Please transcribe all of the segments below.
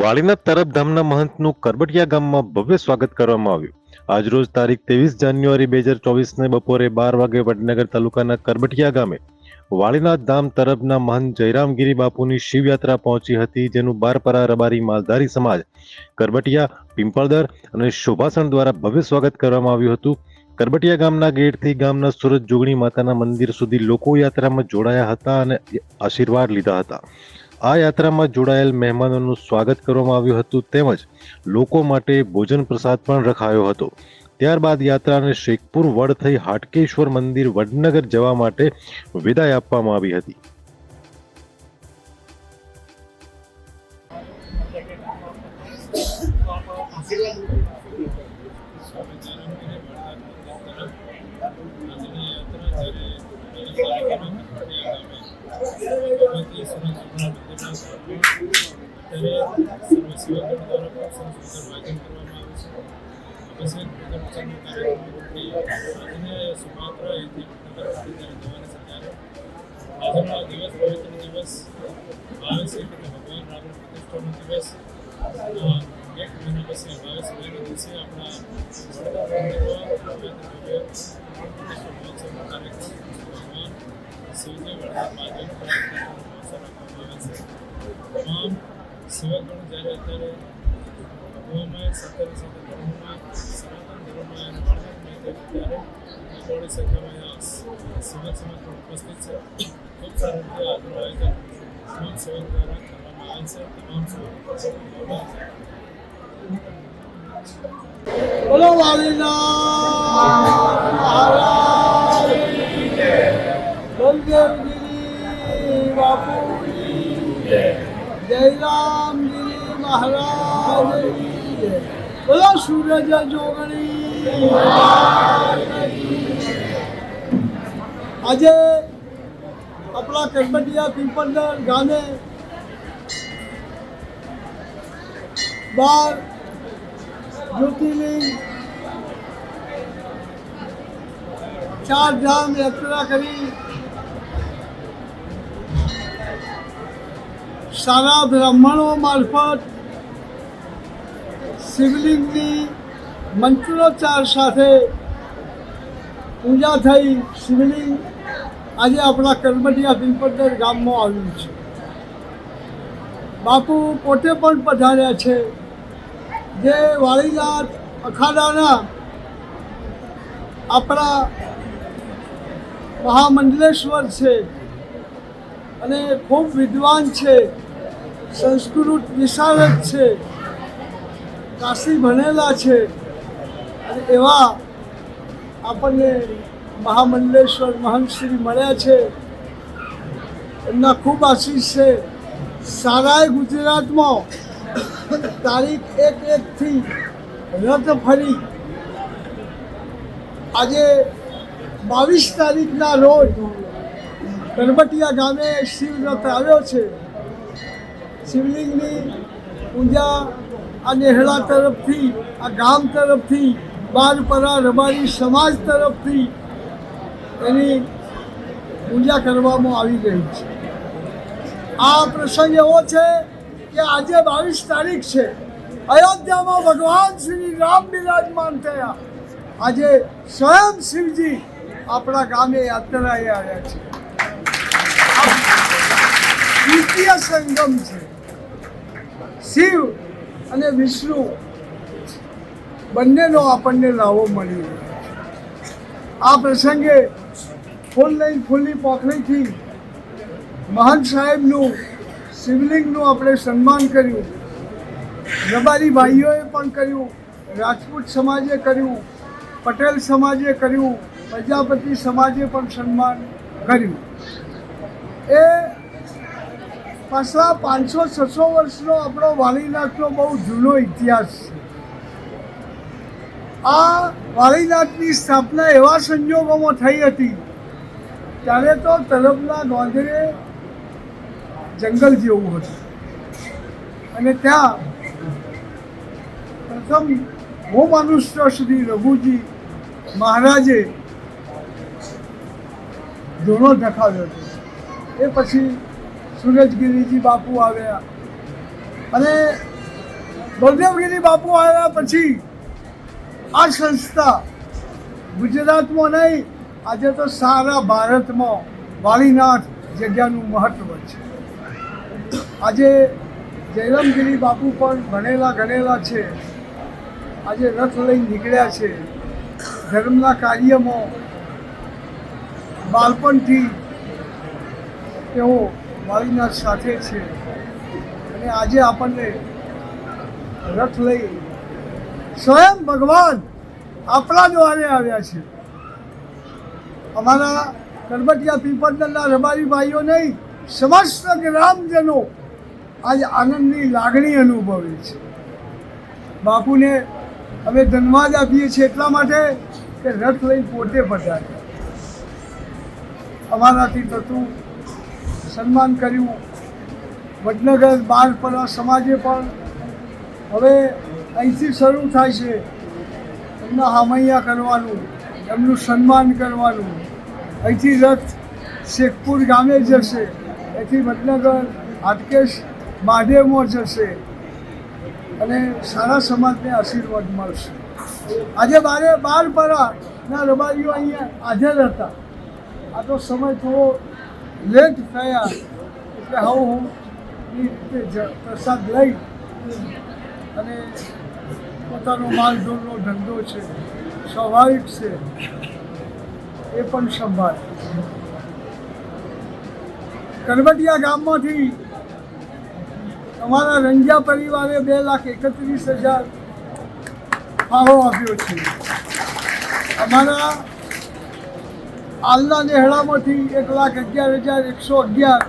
વાળીનાથ તરફધામના મહંતનું કરબટિયા ગામમાં ભવ્ય સ્વાગત કરવામાં આવ્યું. આજરોજ તારીખ ત્રેવીસ જાન્યુઆરી બે હજાર ચોવીસને બપોરે બાર વાગે વડનગર તાલુકાના કરબટિયા ગામે વાળીનાથ ધામ તરફના મહંત જયરામગીરી બાપુની શિવયાત્રા પહોંચી હતી, જેનું બારપરા રબારી માલધારી સમાજ, કરબટિયા, પિંપળદર અને શોભાસણ દ્વારા ભવ્ય સ્વાગત કરવામાં આવ્યું હતું. કરબટિયા ગામના ગેટથી ગામના સુરત જોગણી માતાના મંદિર સુધી લોકો યાત્રામાં જોડાયા હતા અને આશીર્વાદ લીધા હતા. આ યાત્રામાં જોડાયેલ મહેમાનોનું સ્વાગત કરવામાં આવ્યું હતું તેમજ લોકો માટે ભોજન પ્રસાદ પણ રખાયો હતો. ત્યારબાદ યાત્રાને શેખપુર વડ થઈ હાટકેશ્વર મંદિર વડનગર જવા માટે વિદાય આપવામાં આવી હતી. આજનો દિવસ પવિત્ર દિવસ બાવીસ એટલે ભગવાન રામનો પ્રતિષ્ઠાનો દિવસ એક મહિના પછી બાવીસ મહિના દિવસે આપણા ભગવાન શિવજી વડોદરા મહાદેવનો પ્રતિષ્ઠાનો મહોત્સવ આવે છે તમામ સેવકગણ જ્યારે અત્યારે ભગવાનમાં સત્તર સાથે ધર્મમાં સનાતન ધર્મમાં અને બાળકમાં ત્યારે બહોળી સંખ્યામાં અહીંયા સેવક સમાજ પણ ઉપસ્થિત છે ખૂબ સારું રીતે આજનું આજે આપણા કરબટિયા પીપળદર ગામે બાર જ્યોતિર્લિંગ ચાર ધામ યાત્રા કરી. સારા બ્રાહ્મણો મારફત શિવલિંગની મંત્રોચ્ચાર સાથે પૂજા થઈ શિવલિંગ આજે આપણા કરબડિયા પિંપળદર ગામમાં આવ્યું છે. બાપુ પોતે પણ પધાર્યા છે. જે વાળીનાથ અખાડાના આપણા મહામંડલેશ્વર છે અને ખૂબ વિદ્વાન છે, સંસ્કૃત વિશારદ છે, કાશી ભણેલા છે. અને એવા આપણને મહામંડલેશ્વર મહંતશ્રી મળ્યા છે. એમના ખૂબ આશીષ છે. સારાએ ગુજરાતમાં તારીખ એક એકથી રથ ફરી. આજે બાવીસ તારીખના રોજ કરબટિયા ગામે શિવ રથ આવ્યો છે. શિવલિંગની પૂજા આ નેહળા તરફથી, આ ગામ તરફથી બારપરા રબારી સમાજ તરફથી એની પૂજા કરવામાં આવી રહી છે. આ પ્રસંગ એવો છે કે આજે બાવીસ તારીખ છે. અયોધ્યામાં ભગવાન શ્રી રામ બિરાજમાન થયા. આજે સ્વયં શિવજી આપણા ગામે યાત્રાએ આવ્યા છે. દ્વિતીય સંગમ છે. શિવ અને વિષ્ણુ બંનેનો આપણને લાવો મળી રહ્યો આ પ્રસંગે ફૂલ લઈને ફૂલની પોખરીથી મહંત સાહેબનું શિવલિંગનું આપણે સન્માન કર્યું. રબારી ભાઈઓએ પણ કર્યું, રાજપૂત સમાજે કર્યું, પટેલ સમાજે કર્યું, પ્રજાપતિ સમાજે પણ સન્માન કર્યું. એ પાછલા પાંચસો છસો વર્ષનો આપણો વાલીનાથનો બહુ જૂનો ઇતિહાસ છે. આ વાલીનાથની સ્થાપના એવા સંજોગોમાં થઈ હતી. ત્યારે તો તરફના ગોંધરે જંગલ જેવું હતું. અને ત્યાં પ્રથમ હું માનું છું શ્રી રઘુજી મહારાજે ધૂણો ધખાવ્યો હતો. એ પછી સુરજગીરીજી બાપુ આવ્યા. અને બળદેવગીરી બાપુ આવ્યા પછી આ સંસ્થા ગુજરાતમાં નહીં, આજે તો સારા ભારતમાં વાલીનાથ જગ્યાનું મહત્ત્વ છે. આજે જયરામગીરી બાપુ પણ ભણેલા ગણેલા છે. આજે રથ લઈને નીકળ્યા છે. ધર્મના કાર્યમાં બાળપણથી તેઓ વાલીનાથ સાથે છે. અને આજે આપણને રથ લઈ સ્વયં ભગવાન આપણા દ્વારે આવ્યા છે. અમારા કરબટિયા પીપળના રબારી ભાઈઓ નહીં, સમસ્ત ગ્રામજનો આજે આનંદની લાગણી અનુભવે છે. બાપુને અમે ધન્યવાદ આપીએ છીએ એટલા માટે કે રથ લઈને પોતે પધાર્યા. અમારાથી થતું સન્માન કર્યું. વડનગર બારપરા સમાજે પણ હવે અહીંથી શરૂ થાય છે. એમના હામૈયા કરવાનું, એમનું સન્માન કરવાનું. અહીંથી રથ શેખપુર ગામે જશે. અહીંથી વડનગર, હાટકેશ, મહાદેવમાં જશે. અને સારા સમાજને આશીર્વાદ મળશે. આજે બારે, બાર પરાના રબારીઓ અહીંયા હાજર હતા. આ તો સમય થોડો લેટ થયા. એટલે હવે હું એ રીતે પ્રસાદ લઈ અને પોતાનો માલધોલનો ધંધો છે સ્વાભાવિક છે, એ પણ સંભાળ. કરબટિયા ગામમાંથી અમારા રંજા પરિવારે બે લાખ એકત્રીસ હજાર ફાળો આપ્યો છે. અમારા આલના નેહડામાંથી એક લાખ અગિયાર હજાર એકસો અગિયાર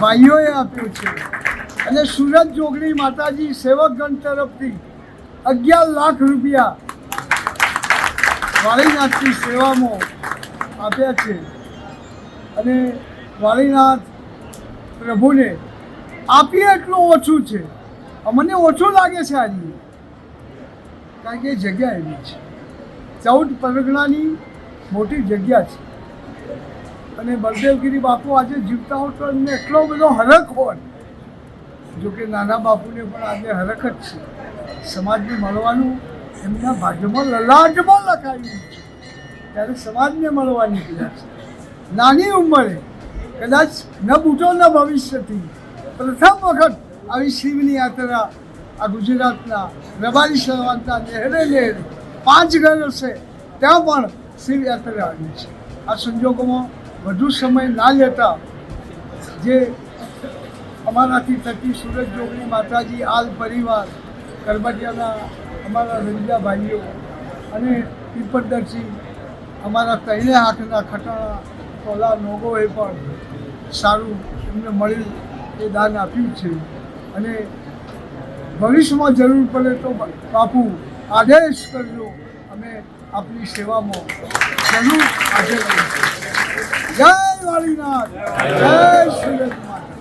ભાઈઓએ આપ્યો છે. અને સુરત જોગણી માતાજી સેવકગણ તરફથી અગિયાર લાખ રૂપિયા વાળીનાથની સેવામાં આપ્યા છે. અને વાળીનાથ પ્રભુને આપીએ એટલું ઓછું છે. મને ઓછું લાગે છે આજે. કારણ કે જગ્યા એવી છે. ચૌદ પરગણાની મોટી જગ્યા છે. અને બળદેવગીરી બાપુ આજે જીવતા હોત તો એમને એટલો બધો હરખ હોત જો કે નાના બાપુને પણ આજે હરકત છે. સમાજને મળવાનું એમના ભાગ્યમાં લલાટમાં લખાયું છે. ત્યારે સમાજને મળવા નીકળ્યા છે. નાની ઉંમરે કદાચ ન બૂટો ન ભવિષ્યથી પ્રથમ વખત આવી શિવની યાત્રા આ ગુજરાતના રબારી સર્વાંતના નહેરે નહેરે પાંચ ઘર હશે ત્યાં પણ શિવ યાત્રા આવી છે. આ સંજોગોમાં વધુ સમય ના લેતા જે અમારાથી થકી સુરત જોગણી માતાજી, આલ પરિવાર, કરબટિયાના અમારા રંજા ભાઈઓ અને પીપળદરસિંહ અમારા તૈણે હાથના ખટાણા કોલા નોગોએ પણ સારું એમને મળેલ એ દાન આપ્યું છે. અને ભવિષ્યમાં જરૂર પડે તો બાપુ આદેશ કરજો. અમે આપની સેવામાં જરૂર હાજર જય વાળીનાથ. જય સુરત માતા